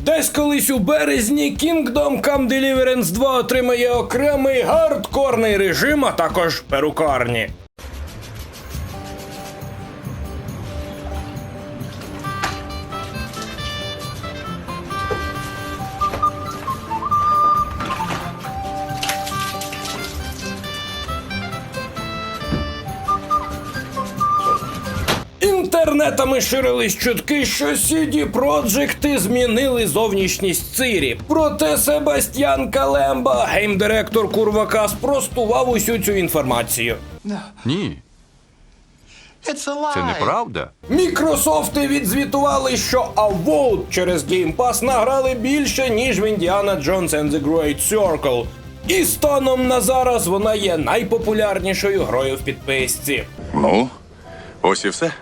Десь колись у березні Kingdom Come Deliverance 2 отримає окремий гардкорний режим, а також перукарні. Інтернетами ширились чутки, що CD Projekt змінили зовнішність Цирі. Проте Себастьян Калемба, геймдиректор Курвака, спростував усю цю інформацію. Ні, це неправда. Мікрософти відзвітували, що Avowed через Game Pass награли більше, ніж в Indiana Jones and the Great Circle. І станом на зараз вона є найпопулярнішою грою в підписці. Ну, ось і все.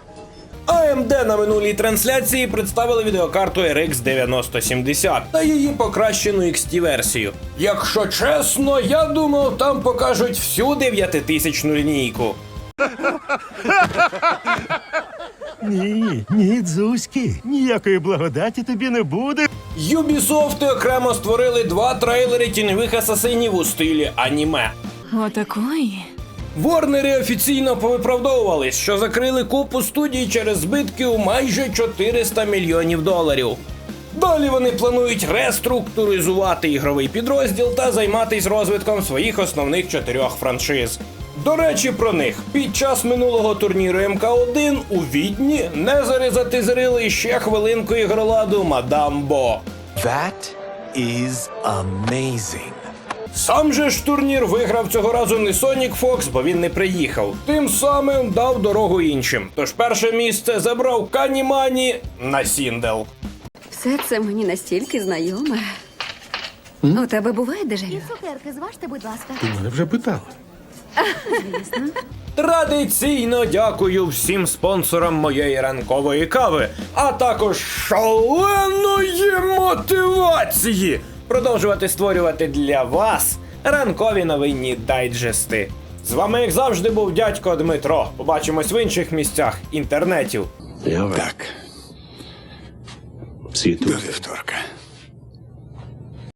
AMD на минулій трансляції представили відеокарту RX 9070 та її покращену XT-версію. Якщо чесно, я думав, там покажуть всю 9000 лінійку. Ні, ні, Дзузьки, ніякої благодаті тобі не буде. Ubisoft окремо створили два трейлери тіньових асасинів у стилі аніме. Отакої. Ворнери офіційно повиправдовувались, що закрили купу студій через збитки у майже 400 мільйонів доларів. Далі вони планують реструктуризувати ігровий підрозділ та займатись розвитком своїх основних чотирьох франшиз. До речі, про них під час минулого турніру МК1 у Відні Незери затизерили ще хвилинку ігроладу Мадам Бо. That is amazing. Сам же ж турнір виграв цього разу не Сонік Фокс, бо він не приїхав. Тим самим дав дорогу іншим. Тож перше місце забрав Канімані на Сіндел. Все це мені настільки знайоме. У тебе буває дежавю? Цукерки зважте, будь ласка. Мене вже питали. Традиційно дякую всім спонсорам моєї ранкової кави, а також шаленої мотивації продовжувати створювати для вас ранкові новинні дайджести. З вами, як завжди, був дядько Дмитро. Побачимось в інших місцях інтернетів. Так. До вівторка.